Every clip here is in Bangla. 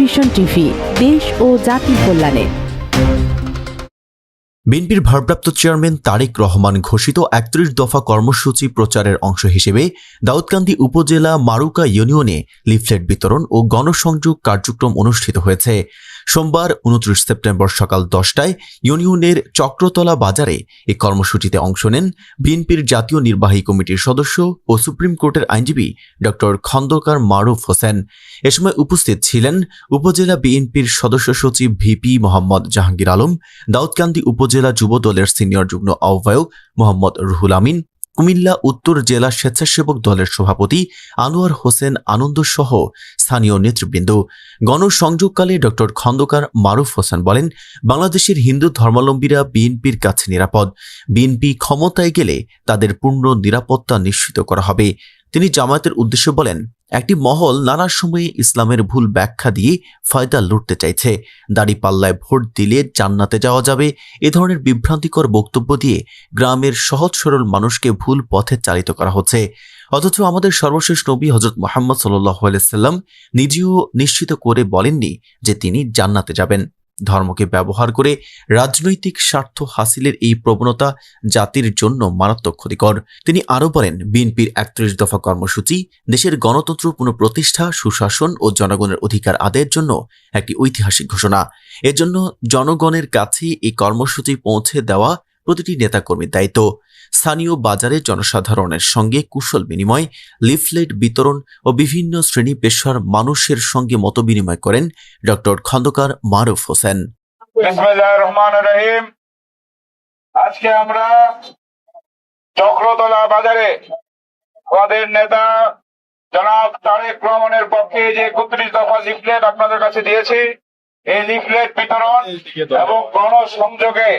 ভিশন টিভি, দেশ ও জাতির কল্যাণে। বিএনপির ভারপ্রাপ্ত চেয়ারম্যান তারেক রহমান ঘোষিত একত্রিশ দফা কর্মসূচি প্রচারের অংশ হিসেবে দাউদকান্দি উপজেলা মারুকা ইউনিয়নে লিফলেট বিতরণ ও গণসংযোগ কার্যক্রম অনুষ্ঠিত হয়েছে। সোমবার উনত্রিশ সেপ্টেম্বর সকাল দশটায় ইউনিয়নের চক্রতলা বাজারে এই কর্মসূচিতে অংশ নেন বিএনপির জাতীয় নির্বাহী কমিটির সদস্য ও সুপ্রিম কোর্টের আইনজীবী ড খন্দকার মারুফ হোসেন। এ সময় উপস্থিত ছিলেন উপজেলা বিএনপির সদস্য সচিব ভিপি মোহাম্মদ জাহাঙ্গীর আলম, দাউদকান্দি উপজেলা যুব দলের সিনিয়র যুগ্ম আহ্বায়ক মোহাম্মদ রুহুল আমিন কুমিল্লা উত্তর জেলা স্বেচ্ছাসেবক দলের সভাপতি আনোয়ার হোসেন আনন্দ সহ স্থানীয় নেতৃবৃন্দ। গণসংযোগকালে ড. খন্দকার মারুফ হোসেন বলেন, বাংলাদেশের হিন্দু ধর্মাবলম্বীরা বিএনপির কাছে নিরাপদ। বিএনপি ক্ষমতায় গেলে তাদের পূর্ণ নিরাপত্তা নিশ্চিত করা হবে। তিনি জামায়াতের উদ্দেশ্যে বলেন একটি মহল নানা সময়ে ইসলামের ভুল ব্যাখ্যা দিয়ে ফায়দা লুটতে চাইছে। দাড়ি পাল্লায় ভোট দিলে জান্নাতে যাওয়া যাবে, এ ধরনের বিভ্রান্তিকর বক্তব্য দিয়ে গ্রামের সহজ সরল মানুষকে ভুল পথে চালিত করা হচ্ছে। অথচ আমাদের সর্বশেষ নবী হজরত মোহাম্মদ সাল্লাম নিজেও নিশ্চিত করে বলেননি যে তিনি জান্নাতে যাবেন। ধর্মকে ব্যবহার করে রাজনৈতিক স্বার্থ হাসিলের এই প্রবণতা জাতির জন্য মারাত্মক ক্ষতিকর। তিনি আরও বলেন, বিএনপির একত্রিশ দফা কর্মসূচি দেশের গণতন্ত্র পুনঃপ্রতিষ্ঠা, সুশাসন ও জনগণের অধিকার আদায়ের জন্য একটি ঐতিহাসিক ঘোষণা। এজন্য জনগণের কাছে এই কর্মসূচি পৌঁছে দেওয়া প্রতিটি নেতাকর্মীর দায়িত্ব স্থানীয় বাজারে জনসাধারণের সঙ্গে কুশল বিনিময়, লিফলেট বিতরণ ও বিভিন্ন শ্রেণি পেশার মানুষের সঙ্গে মত বিনিময় করেন ডক্টর খন্দকার মারুফ হোসেন। আজকে আমরা চক্রতলা বাজারে আমাদের নেতা জনাব তারেক রহমানের পক্ষে যে একত্রিশ দফা লিফলেট আপনাদের কাছে দিয়েছি, এই লিফলেট বিতরণ এবং গণসংযোগে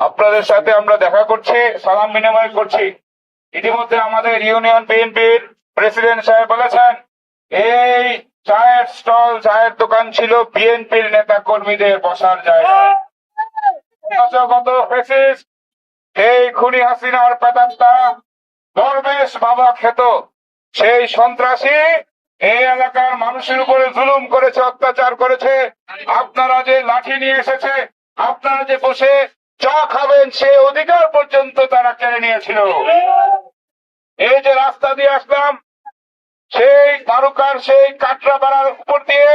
আপনাদের সাথে আমরা দেখা করছি, সালাম বিনিময় করছি। ইতিমধ্যে আমাদের ইউনিয়ন বিএনপির প্রেসিডেন্ট সাহেব বলেছেন, এই চায়ের স্টল, চায়ের দোকান ছিল বিএনপির নেতা কর্মীদের বসার জায়গা। এই খুনি হাসিনার পেতাত্তা দরবেশ বাবা খেত। সেই সন্ত্রাসী এই এলাকার মানুষের উপরে জুলুম করেছে, অত্যাচার করেছে। আপনারা যে লাঠি নিয়ে এসেছে, আপনারা যে বসে চা খাবেন সে অধিকার পর্যন্ত তারা কেড়ে নিয়েছিল। এই যে রাস্তা দিয়ে আসলাম, সেই তারকার সেই কাটরাপাড়ার উপর দিয়ে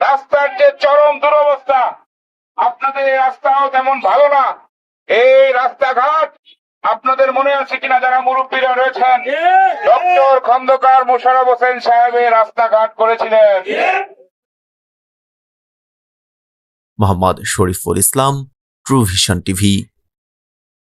রাস্তার যে চরম দুরবস্থা, আপনাদের এই রাস্তাও তেমন ভালো না। এই রাস্তাঘাট আপনাদের মনে আছে কিনা যারা মুরব্বীরা রয়েছেন? ডক্টর খন্দকার মোশারফ হোসেন সাহেব এই রাস্তাঘাট করেছিলেন। Mohammad Shariful Islam true vision TV